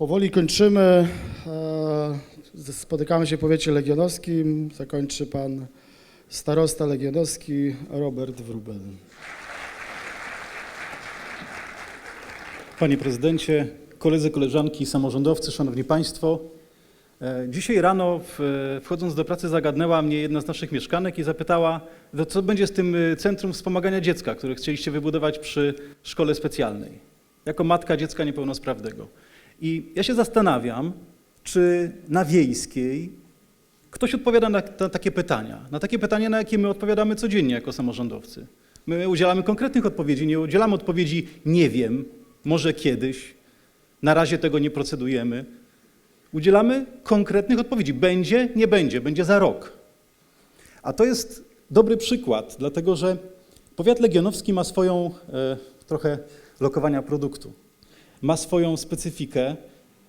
Powoli kończymy. E, Spotykamy się w powiecie legionowskim. Zakończy pan starosta legionowski Robert Wrubel. Panie prezydencie, koledzy, koleżanki, samorządowcy, szanowni państwo. e, Dzisiaj rano, wchodząc do pracy, zagadnęła mnie jedna z naszych mieszkanek i zapytała, co będzie z tym y, Centrum Wspomagania Dziecka, które chcieliście wybudować przy szkole specjalnej, jako matka dziecka niepełnosprawnego. I ja się zastanawiam, czy na wiejskiej ktoś odpowiada na, takie pytania, na takie pytania, na jakie my odpowiadamy codziennie jako samorządowcy. My udzielamy konkretnych odpowiedzi, nie udzielamy odpowiedzi nie wiem, może kiedyś, na razie tego nie procedujemy. Udzielamy konkretnych odpowiedzi. Będzie, nie będzie, będzie za rok. A to jest dobry przykład, dlatego że powiat legionowski ma swoją e, trochę lokowania produktu. Ma swoją specyfikę,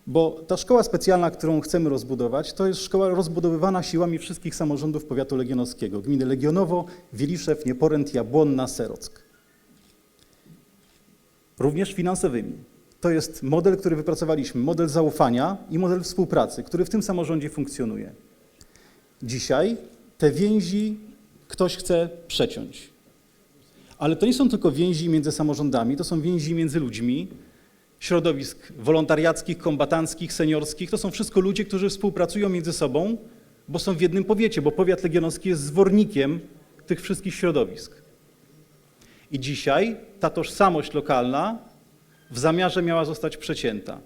bo ta szkoła specjalna, którą chcemy rozbudować, to jest szkoła rozbudowywana siłami wszystkich samorządów powiatu legionowskiego. Gminy Legionowo, Wiliszew, Nieporęt, Jabłonna, Serock. Również finansowymi. To jest model, który wypracowaliśmy, model zaufania i model współpracy, który w tym samorządzie funkcjonuje. Dzisiaj te więzi ktoś chce przeciąć. Ale to nie są tylko więzi między samorządami, to są więzi między ludźmi, środowisk wolontariackich, kombatanckich, seniorskich. To są wszystko ludzie, którzy współpracują między sobą, bo są w jednym powiecie, bo powiat legionowski jest zwornikiem tych wszystkich środowisk. I dzisiaj ta tożsamość lokalna w zamiarze miała zostać przecięta.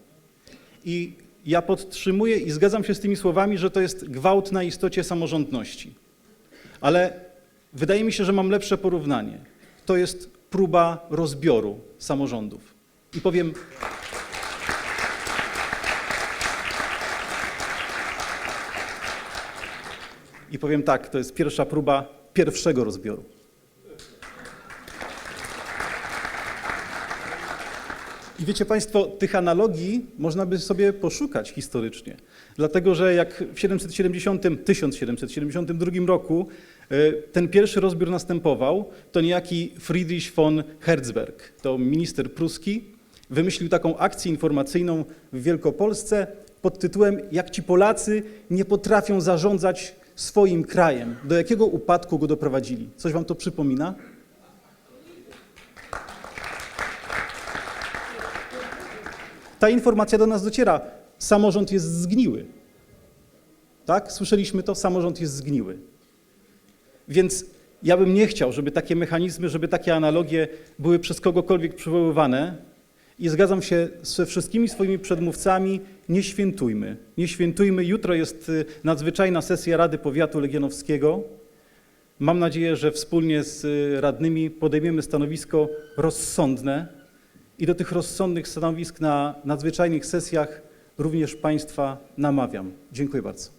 I ja podtrzymuję i zgadzam się z tymi słowami, że to jest gwałt na istocie samorządności. Ale wydaje mi się, że mam lepsze porównanie. To jest próba rozbioru samorządów. I powiem, i powiem tak, to jest pierwsza próba pierwszego rozbioru. I wiecie Państwo, tych analogii można by sobie poszukać historycznie. Dlatego, że jak w 770, 1772 roku e, ten pierwszy rozbiór następował, to niejaki Friedrich von Herzberg, to minister pruski, wymyślił taką akcję informacyjną w Wielkopolsce pod tytułem Jak ci Polacy nie potrafią zarządzać swoim krajem, do jakiego upadku go doprowadzili. Coś wam to przypomina? ta informacja do nas dociera. Samorząd jest zgniły. Tak? Słyszeliśmy to? Samorząd jest zgniły. Więc ja bym nie chciał, żeby takie mechanizmy, żeby takie analogie były przez kogokolwiek przywoływane. I zgadzam się ze wszystkimi swoimi przedmówcami, nie świętujmy. Nie świętujmy. Jutro jest y, nadzwyczajna sesja Rady Powiatu Legionowskiego. Mam nadzieję, że wspólnie z y, radnymi podejmiemy stanowisko rozsądne, i do tych rozsądnych stanowisk na nadzwyczajnych sesjach również Państwa namawiam. Dziękuję bardzo.